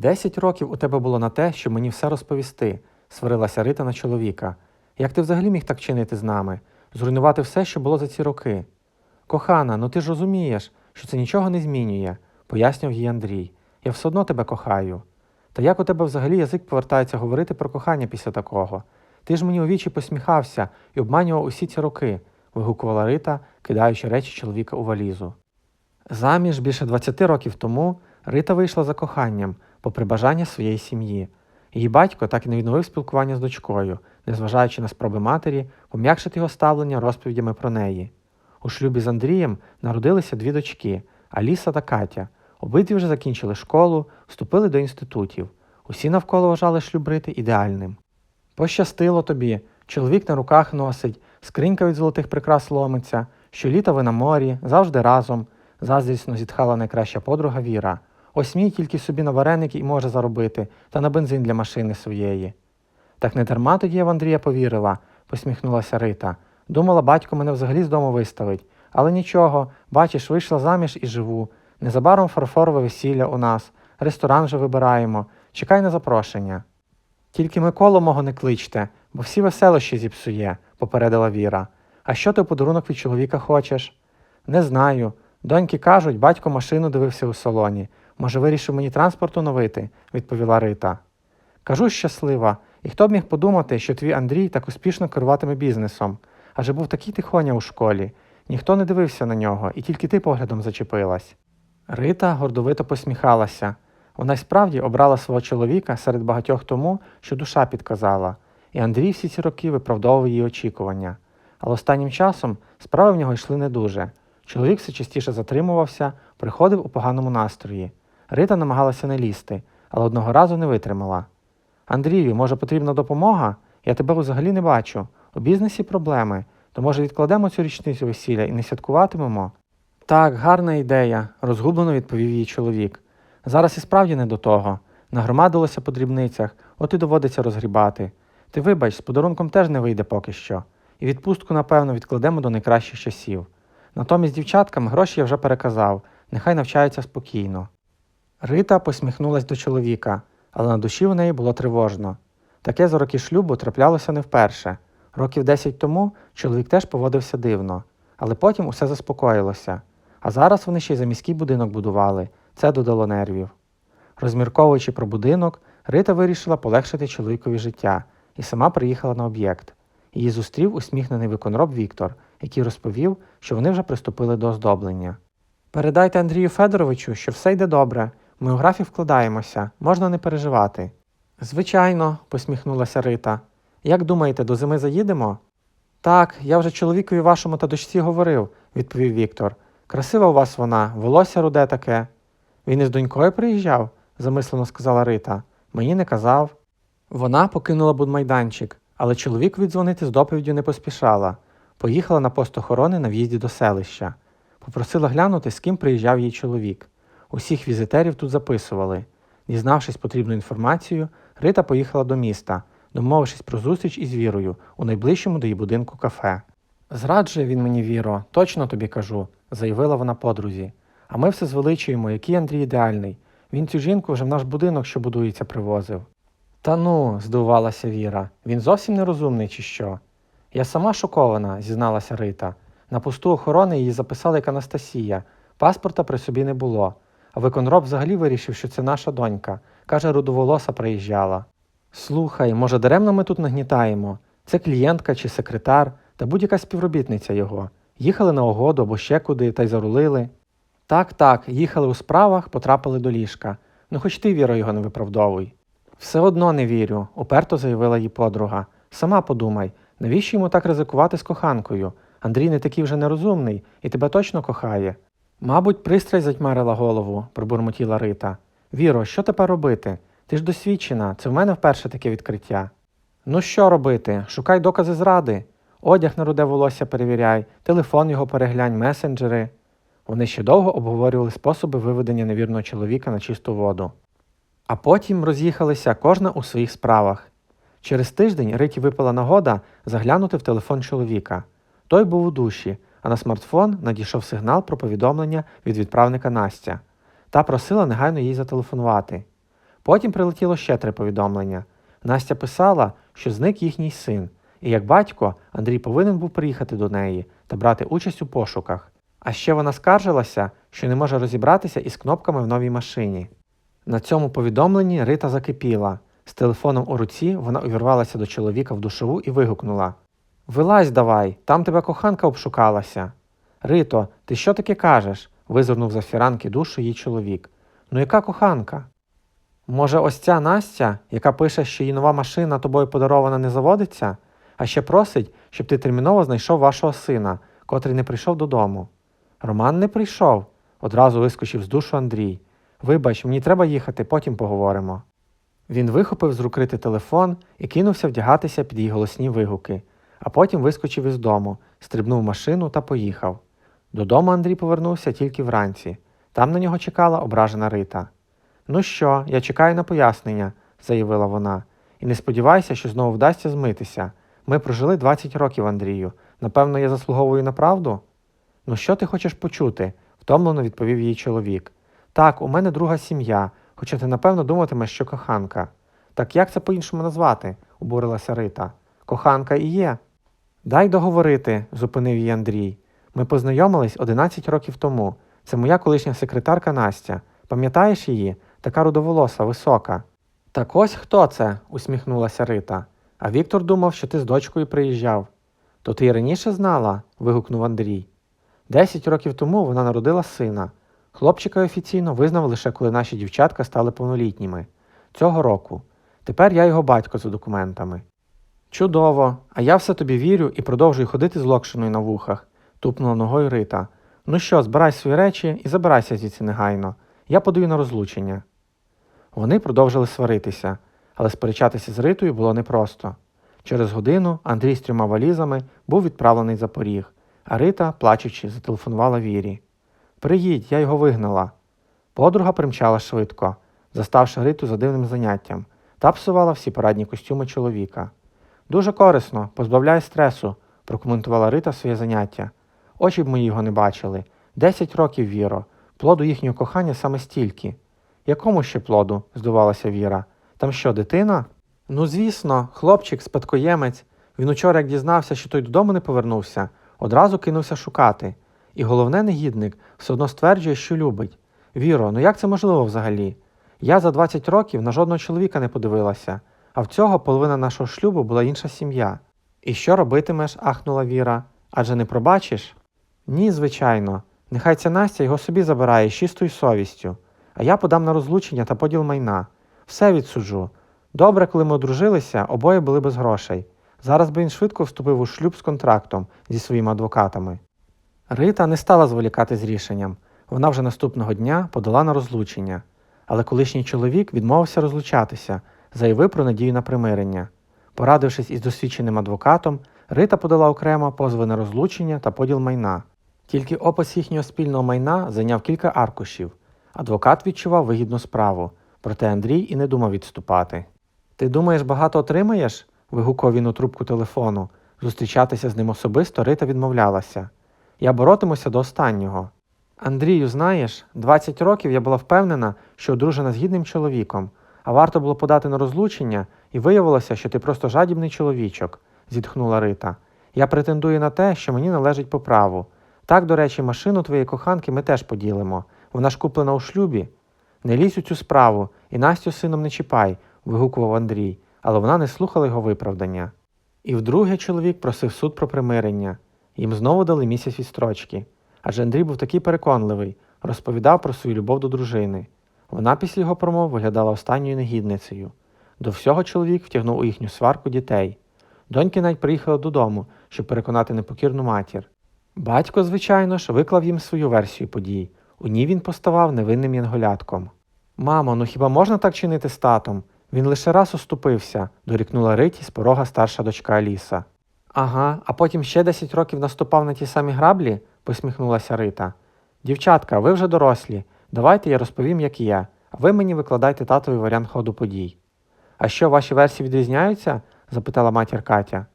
Десять років у тебе було на те, щоб мені все розповісти, сварилася Рита на чоловіка. Як ти взагалі міг так чинити з нами? Зруйнувати все, що було за ці роки? Кохана, ну ти ж розумієш, що це нічого не змінює, пояснював їй Андрій. Я все одно тебе кохаю. Та як у тебе взагалі язик повертається говорити про кохання після такого? Ти ж мені у вічі посміхався і обманював усі ці роки, вигукувала Рита, кидаючи речі чоловіка у валізу. Заміж більше 20 років тому Рита вийшла за коханням, попри бажання своєї сім'ї. Її батько так і не відновив спілкування з дочкою, незважаючи на спроби матері пом'якшити його ставлення розповідями про неї. У шлюбі з Андрієм народилися дві дочки Аліса та Катя. Обидві вже закінчили школу, вступили до інститутів. Усі навколо вважали шлюб Рити ідеальним. Пощастило тобі, чоловік на руках носить, скринька від золотих прикрас ломиться, щоліта ви на морі, завжди разом, заздрісно зітхала найкраща подруга Віра. Ось мій тільки собі на вареники і може заробити, та на бензин для машини своєї. Так не дарма тоді я в Андрія повірила, посміхнулася Рита. Думала, батько мене взагалі з дому виставить. Але нічого, бачиш, вийшла заміж і живу. Незабаром фарфорове весілля у нас, ресторан вже вибираємо. Чекай на запрошення. Тільки Миколу мого не кличте, бо всі веселощі зіпсує, попередила Віра. А що ти подарунок від чоловіка хочеш? Не знаю. Доньки кажуть, батько машину дивився у салоні. Може, вирішив мені транспорт оновити, відповіла Рита. Кажу щаслива, і хто б міг подумати, що твій Андрій так успішно керуватиме бізнесом, адже був такий тихоня у школі. Ніхто не дивився на нього, і тільки ти поглядом зачепилась. Рита гордовито посміхалася. Вона й справді обрала свого чоловіка серед багатьох тому, що душа підказала, і Андрій всі ці роки виправдовував її очікування. Але останнім часом справи в нього йшли не дуже. Чоловік все частіше затримувався, приходив у поганому настрої. Рита намагалася не лізти, але одного разу не витримала. Андрію, може, потрібна допомога? Я тебе взагалі не бачу. У бізнесі проблеми, то може відкладемо цю річницю весілля і не святкуватимемо? Так, гарна ідея, розгублено відповів її чоловік. Зараз і справді не до того. Нагромадилося по дрібницях, от і доводиться розгрібати. Ти вибач, з подарунком теж не вийде поки що. І відпустку, напевно, відкладемо до найкращих часів. Натомість дівчаткам гроші я вже переказав, нехай навчаються спокійно. Рита посміхнулась до чоловіка, але на душі у неї було тривожно. Таке за роки шлюбу траплялося не вперше. Років десять тому чоловік теж поводився дивно, але потім усе заспокоїлося. А зараз вони ще й за міський будинок будували, це додало нервів. Розмірковуючи про будинок, Рита вирішила полегшити чоловікові життя і сама приїхала на об'єкт. Її зустрів усміхнений виконроб Віктор, який розповів, що вони вже приступили до оздоблення. Передайте Андрію Федоровичу, що все йде добре. Ми у графік вкладаємося, можна не переживати. Звичайно, посміхнулася Рита. Як думаєте, до зими заїдемо? Так, я вже чоловікові вашому та дочці говорив, відповів Віктор. Красива у вас вона, волосся руде таке. Він із донькою приїжджав, замислено сказала Рита. Мені не казав. Вона покинула будмайданчик, але чоловік віддзвонити з доповіддю не поспішала. Поїхала на пост охорони на в'їзді до селища. Попросила глянути, з ким приїжджав її чоловік. Усіх візитерів тут записували. Дізнавшись потрібну інформацію, Рита поїхала до міста, домовившись про зустріч із Вірою у найближчому до її будинку кафе. Зраджує він мені, Віро, точно тобі кажу, заявила вона подрузі. А ми все звеличуємо, який Андрій ідеальний. Він цю жінку вже в наш будинок, що будується, привозив. Та ну, здивувалася Віра, він зовсім нерозумний, чи що? Я сама шокована, зізналася Рита. На посту охорони її записали як Анастасія, паспорта при собі не було. А виконроб взагалі вирішив, що це наша донька. Каже, рудоволоса приїжджала. Слухай, може, даремно ми тут нагнітаємо? Це клієнтка чи секретар, та будь-яка співробітниця його. Їхали на угоду або ще куди, та й зарулили. Так, так, їхали у справах, потрапили до ліжка. Ну хоч ти, Віро, його не виправдовуй. Все одно не вірю, уперто заявила її подруга. Сама подумай, навіщо йому так ризикувати з коханкою? Андрій не такий вже нерозумний і тебе точно кохає. Мабуть, пристрасть затьмарила голову, пробурмотіла Рита. Віро, що тепер робити? Ти ж досвідчена, це в мене вперше таке відкриття. Ну що робити? Шукай докази зради. Одяг на руде волосся перевіряй, телефон його переглянь, месенджери. Вони ще довго обговорювали способи виведення невірного чоловіка на чисту воду. А потім роз'їхалися кожна у своїх справах. Через тиждень Риті випала нагода заглянути в телефон чоловіка. Той був у душі, а на смартфон надійшов сигнал про повідомлення від відправника Настя та просила негайно їй зателефонувати. Потім прилетіло ще три повідомлення. Настя писала, що зник їхній син, і як батько Андрій повинен був приїхати до неї та брати участь у пошуках. А ще вона скаржилася, що не може розібратися із кнопками в новій машині. На цьому повідомленні Рита закипіла. З телефоном у руці вона увірвалася до чоловіка в душову і вигукнула: Вилазь давай, там тебе коханка обшукалася. Рито, ти що таке кажеш? визирнув за фіранки душу її чоловік. Ну яка коханка? Може, ось ця Настя, яка пише, що її нова машина тобою подарована, не заводиться, а ще просить, щоб ти терміново знайшов вашого сина, котрий не прийшов додому. Роман не прийшов, одразу вискочив з душу Андрій. Вибач, мені треба їхати, потім поговоримо. Він вихопив з рук Рити телефон і кинувся вдягатися під її голосні вигуки, а потім вискочив із дому, стрибнув машину та поїхав. Додому Андрій повернувся тільки вранці. Там на нього чекала ображена Рита. Ну що, я чекаю на пояснення, заявила вона, і не сподівайся, що знову вдасться змитися. Ми прожили 20 років, Андрію. Напевно, я заслуговую на правду? Ну що ти хочеш почути? втомлено відповів їй чоловік. Так, у мене друга сім'я, хоча ти напевно думатимеш, що коханка. Так як це по-іншому назвати? обурилася Рита. Коханка і є. Дай договорити, зупинив її Андрій. Ми познайомились 11 років тому. Це моя колишня секретарка Настя. Пам'ятаєш її? Така рудоволоса, висока. Так ось хто це? усміхнулася Рита. А Віктор думав, що ти з дочкою приїжджав. То ти й раніше знала? вигукнув Андрій. Десять років тому вона народила сина. Хлопчика офіційно визнав лише коли наші дівчатка стали повнолітніми. Цього року. Тепер я його батько за документами. Чудово, а я все тобі вірю і продовжую ходити з локшиною на вухах, тупнула ногою Рита. Ну що, збирай свої речі і забирайся звідси негайно. Я подаю на розлучення. Вони продовжили сваритися, але сперечатися з Ритою було непросто. Через годину Андрій з трьома валізами був відправлений за поріг, а Рита, плачучи, зателефонувала Вірі. Приїдь, я його вигнала. Подруга примчала швидко, заставши Риту за дивним заняттям, та псувала всі парадні костюми чоловіка. Дуже корисно, позбавляє стресу, прокоментувала Рита своє заняття. Очі б мої його не бачили. Десять років, Віро, плоду їхнього кохання саме стільки. Якому ще плоду? здивувалася Віра. Там що, дитина? Ну, звісно, хлопчик, спадкоємець. Він учора, як дізнався, що той додому не повернувся, одразу кинувся шукати. І головне, негідник все одно стверджує, що любить. Віро, ну як це можливо взагалі? Я за 20 років на жодного чоловіка не подивилася, а в цього половина нашого шлюбу була інша сім'я. І що робитимеш? ахнула Віра. Адже не пробачиш? Ні, звичайно. Нехай ця Настя його собі забирає з чистою совістю, а я подам на розлучення та поділ майна. Все відсуджу. Добре, коли ми одружилися, обоє були без грошей. Зараз би він швидко вступив у шлюб з контрактом зі своїми адвокатами. Рита не стала зволікати з рішенням. Вона вже наступного дня подала на розлучення. Але колишній чоловік відмовився розлучатися, заявив про надію на примирення. Порадившись із досвідченим адвокатом, Рита подала окремо позови на розлучення та поділ майна. Тільки опис їхнього спільного майна зайняв кілька аркушів. Адвокат відчував вигідну справу, проте Андрій і не думав відступати. Ти думаєш, багато отримаєш? вигукував він у трубку телефону. Зустрічатися з ним особисто Рита відмовлялася. Я боротимуся до останнього. Андрію, знаєш, 20 років я була впевнена, що одружена з гідним чоловіком, а варто було подати на розлучення, і виявилося, що ти просто жадібний чоловічок, зітхнула Рита. Я претендую на те, що мені належить по праву. Так, до речі, машину твоєї коханки ми теж поділимо. Вона ж куплена у шлюбі. Не лізь у цю справу і Настю сином не чіпай, вигукував Андрій, але вона не слухала його виправдання. І вдруге чоловік просив суд про примирення. Їм знову дали місяць відстрочки. Адже Андрій був такий переконливий, розповідав про свою любов до дружини. Вона після його промов виглядала останньою негідницею. До всього чоловік втягнув у їхню сварку дітей. Доньки навіть приїхали додому, щоб переконати непокірну матір. Батько, звичайно ж, виклав їм свою версію подій. У ній він поставав невинним янголятком. Мамо, ну хіба можна так чинити з татом? Він лише раз уступився, дорікнула Риті з порога старша дочка Аліса. Ага, а потім ще 10 років наступав на ті самі граблі, посміхнулася Рита. Дівчатка, ви вже дорослі. Давайте я розповім, як є, а ви мені викладайте татовий варіант ходу подій. А що, ваші версії відрізняються? запитала матір Катя.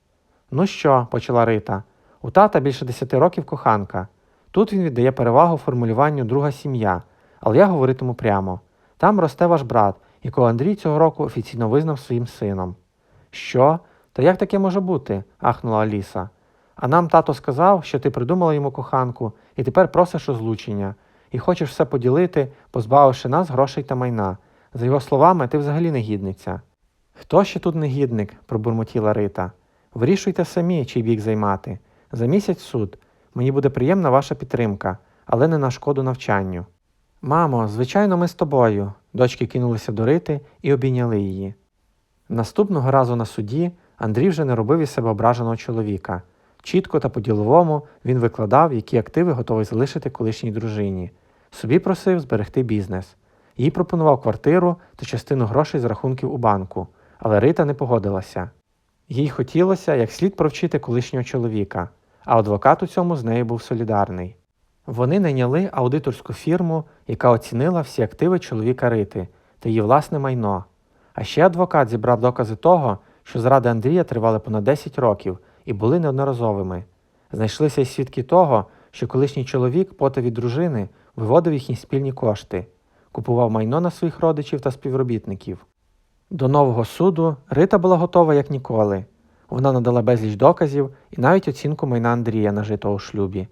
Ну що, почала Рита, у тата більше 10 років коханка. Тут він віддає перевагу формулюванню друга сім'я, але я говоритиму прямо. Там росте ваш брат, якого Андрій цього року офіційно визнав своїм сином. Що? Та як таке може бути? ахнула Аліса. А нам тато сказав, що ти придумала йому коханку і тепер просиш розлучення, і хочеш все поділити, позбавивши нас грошей та майна. За його словами, ти взагалі негідниця. Хто ще тут негідник? пробурмотіла Рита. Вирішуйте самі, чий бік займати. За місяць суд. Мені буде приємна ваша підтримка, але не на шкоду навчанню. Мамо, звичайно, ми з тобою. Дочки кинулися до Рити і обійняли її. Наступного разу на суді Андрій вже не робив із себе ображеного чоловіка. Чітко та по-діловому він викладав, які активи готовий залишити колишній дружині. Собі просив зберегти бізнес. Їй пропонував квартиру та частину грошей з рахунків у банку, але Рита не погодилася. Їй хотілося як слід провчити колишнього чоловіка, а адвокат у цьому з нею був солідарний. Вони найняли аудиторську фірму, яка оцінила всі активи чоловіка Рити та її власне майно. А ще адвокат зібрав докази того, що зради Андрія тривали понад 10 років і були неодноразовими. Знайшлися й свідки того, що колишній чоловік пота від дружини виводив їхні спільні кошти, купував майно на своїх родичів та співробітників. До нового суду Рита була готова як ніколи. Вона надала безліч доказів і навіть оцінку майна Андрія, нажитого у шлюбі.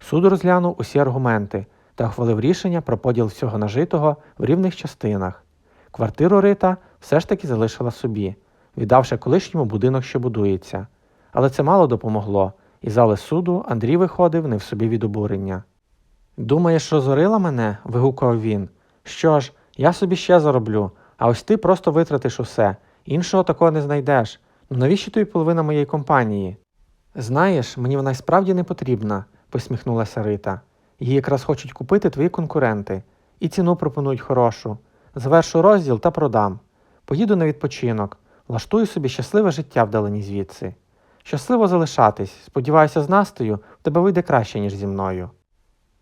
Суд розглянув усі аргументи та ухвалив рішення про поділ всього нажитого в рівних частинах. Квартиру Рита все ж таки залишила собі, віддавши колишньому будинок, що будується. Але це мало допомогло, і зали суду Андрій виходив не в собі від обурення. Думаєш, розорила мене? вигукував він. Що ж, я собі ще зароблю, а ось ти просто витратиш усе, іншого такого не знайдеш. Ну навіщо тобі половина моєї компанії? Знаєш, мені вона й справді не потрібна, посміхнулася Рита. Її якраз хочуть купити твої конкуренти, і ціну пропонують хорошу. Завершу розділ та продам. Поїду на відпочинок, влаштую собі щасливе життя вдалині звідси. Щасливо залишатись, сподіваюся, з Настею в тебе вийде краще, ніж зі мною.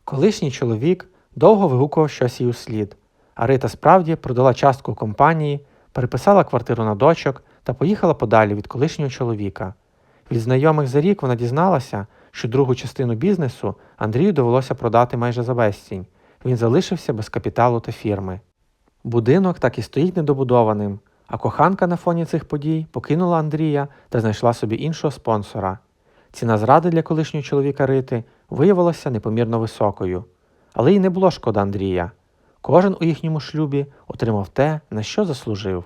Колишній чоловік довго вигукував щось їй услід, а Рита справді продала частку компанії, переписала квартиру на дочок та поїхала подалі від колишнього чоловіка. Від знайомих за рік вона дізналася, що другу частину бізнесу Андрію довелося продати майже за безцінь. Він залишився без капіталу та фірми. Будинок так і стоїть недобудованим, а коханка на фоні цих подій покинула Андрія та знайшла собі іншого спонсора. Ціна зради для колишнього чоловіка Рити виявилася непомірно високою, але й не було шкода Андрія. Кожен у їхньому шлюбі отримав те, на що заслужив.